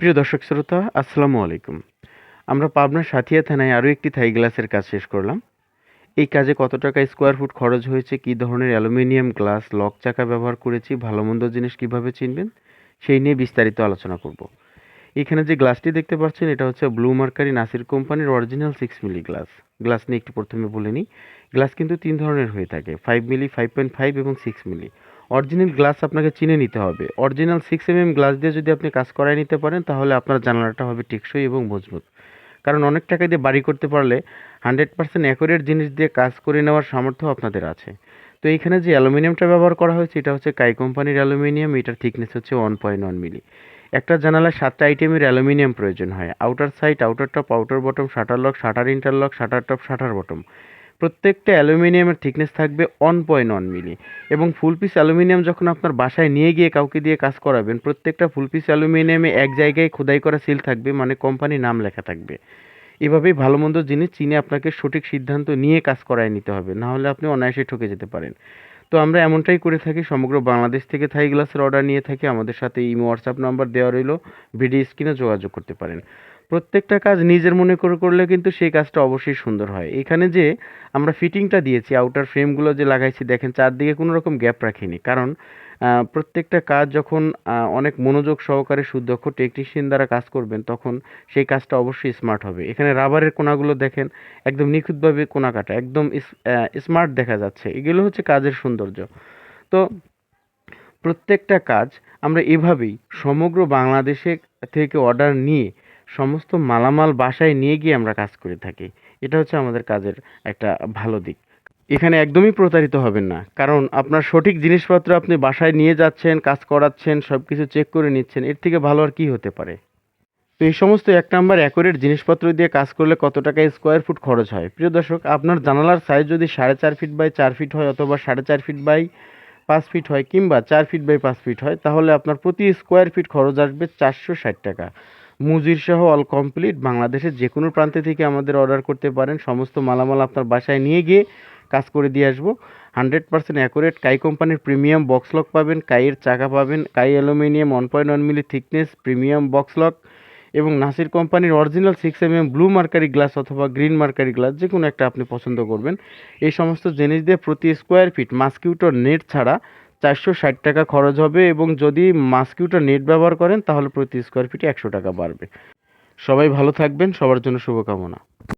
প্রিয় দর্শক শ্রোতা, আসসালামু আলাইকুম। আমরা পাবনার সাথিয়া থানায় আরও একটি থাই গ্লাসের কাজ শেষ করলাম। এই কাজে কত টাকা স্কোয়ার ফুট খরচ হয়েছে, কী ধরনের অ্যালুমিনিয়াম গ্লাস, লক চাকা ব্যবহার করেছি ভালো মন্দ জিনিস কীভাবে চিনবেন, সেই নিয়ে বিস্তারিত আলোচনা করব। এখানে যে গ্লাসটি দেখতে পাচ্ছেন, এটা হচ্ছে ব্লু মার্কারি নাসির কোম্পানির original six milli glass. Glass নিয়ে একটু প্রথমে বলে নিই, গ্লাস কিন্তু তিন ধরনের হয়ে থাকে five milli five point five এবং সিক্স মিলি অরিজিনাল গ্লাস আপনাকে চিনে নিতে হবে। Original six M M glass দিয়ে যদি আপনি কাজ করাই নিতে পারেন, তাহলে আপনার জানালাটা হবে টেকসই এবং মজবুত। কারণ অনেক টাকা দিয়ে বাড়ি করতে পারলে হান্ড্রেড পার্সেন্ট অ্যাকুরেট জিনিস দিয়ে কাজ করে নেওয়ার সামর্থ্য আপনাদের আছে। তো এইখানে যে অ্যালুমিনিয়ামটা ব্যবহার করা হয়েছে, এটা হচ্ছে কাই কোম্পানির অ্যালুমিনিয়াম, এটার থিকনেস হচ্ছে ওয়ান পয়েন্ট ওয়ান মিলি একটা জানালায় সাতটা আইটেমের অ্যালুমিনিয়াম প্রয়োজন হয়। Outer side outer top outer bottom shutter lock shutter interlock shutter top shutter bottom প্রত্যেকটা অ্যালুমিনিয়ামের থিকনেস থাকবে ওয়ান পয়েন্ট ওয়ান মিলি। এবং ফুল পিস অ্যালুমিনিয়াম যখন আপনার বাসায় নিয়ে গিয়ে কাউকে দিয়ে কাজ করাবেন, প্রত্যেকটা ফুল পিস অ্যালুমিনিয়ামে এক জায়গায় খোদাই করা সিল থাকবে মানে কোম্পানির নাম লেখা থাকবে। এভাবেই ভালো মন্দ জিনিস চিনে আপনাকে সঠিক সিদ্ধান্ত নিয়ে কাজ করায় নিতে হবে, না হলে আপনি অনায়াসে ঠকে যেতে পারেন। তো আমরা এমনটাই করে থাকি, সমগ্র বাংলাদেশ থেকে থাই গ্লাসের অর্ডার নিয়ে থাকি, আমাদের সাথে ইমো হোয়াটসঅ্যাপ নাম্বার দেওয়া রইল, ভিডিও স্ক্রিনে যোগাযোগ করতে পারেন। প্রত্যেকটা কাজ নিজের মনে করে করলে কিন্তু সেই কাজটা অবশ্যই সুন্দর হয়। এখানে যে আমরা ফিটিংটা দিয়েছি আউটার ফ্রেমগুলো যে লাগাইছি, দেখেন চারদিকে কোনো রকম গ্যাপ রাখিনি। কারণ প্রত্যেকটা কাজ যখন অনেক মনোযোগ সহকারে সুদক্ষ টেকনিশিয়ান দ্বারা কাজ করবেন, তখন সেই কাজটা অবশ্যই স্মার্ট হবে। এখানে রাবারের কোনাগুলো দেখেন, একদম নিখুঁতভাবে কোনা কাটা, একদম স্মার্ট দেখা যাচ্ছে। এগুলো হচ্ছে কাজের সৌন্দর্য। তো প্রত্যেকটা কাজ আমরা এভাবেই সমগ্র বাংলাদেশে থেকে অর্ডার নিয়ে সমস্ত মালামাল বাসায় নিয়ে গিয়ে আমরা কাজ করে থাকি। এটা হচ্ছে আমাদের কাজের একটা ভালো দিক। এখানে একদমই প্রতারিত হবেন না। কারণ আপনার সঠিক জিনিসপত্র আপনি বাসায় নিয়ে যাচ্ছেন, কাজ করাচ্ছেন সব কিছু চেক করে নিচ্ছেন, এর থেকে ভালো আর কি হতে পারে? তো এই সমস্ত এক নাম্বার অ্যাকোরেট জিনিসপত্র দিয়ে কাজ করলে কত টাকা স্কোয়ার ফুট খরচ হয়? প্রিয় দর্শক, আপনার জানালার সাইজ যদি সাড়ে চার ফিট বাই চার ফিট হয় অথবা সাড়ে চার ফিট বাই পাঁচ ফিট হয় কিংবা চার ফিট বাই পাঁচ ফিট হয়, তাহলে আপনার প্রতি স্কোয়ার ফিট খরচ আসবে চারশো ষাট টাকা। মুজির সহ অল কমপ্লিট বাংলাদেশের যে কোনো প্রান্তে থেকে আমাদের অর্ডার করতে পারেন। সমস্ত মালামাল আপনার বাসায় নিয়ে গিয়ে কাজ করে দিয়ে আসব। হান্ড্রেড পার্সেন্ট অ্যাকুরেট কাই কোম্পানির প্রিমিয়াম বক্স লক পাবেন, কাইয়ের চাকা পাবেন, কাই aluminium one point one milli thickness premium box lock এবং নাসির কোম্পানির original six M M blue mercury glass অথবা গ্রিন মার্কারি গ্লাস যে কোনো একটা আপনি পছন্দ করবেন। এই সমস্ত জিনিস দিয়ে প্রতি স্কোয়ার ফিট মাস্কিউটোর নেট ছাড়া চারশো ষাট টাকা খরচ হবে এবং যদি মাস্কিউটা নেট ব্যবহার করেন, তাহলে প্রতি স্কোয়ার ফিটে একশো টাকা বাড়বে। সবাই ভালো থাকবেন, সবার জন্য শুভকামনা।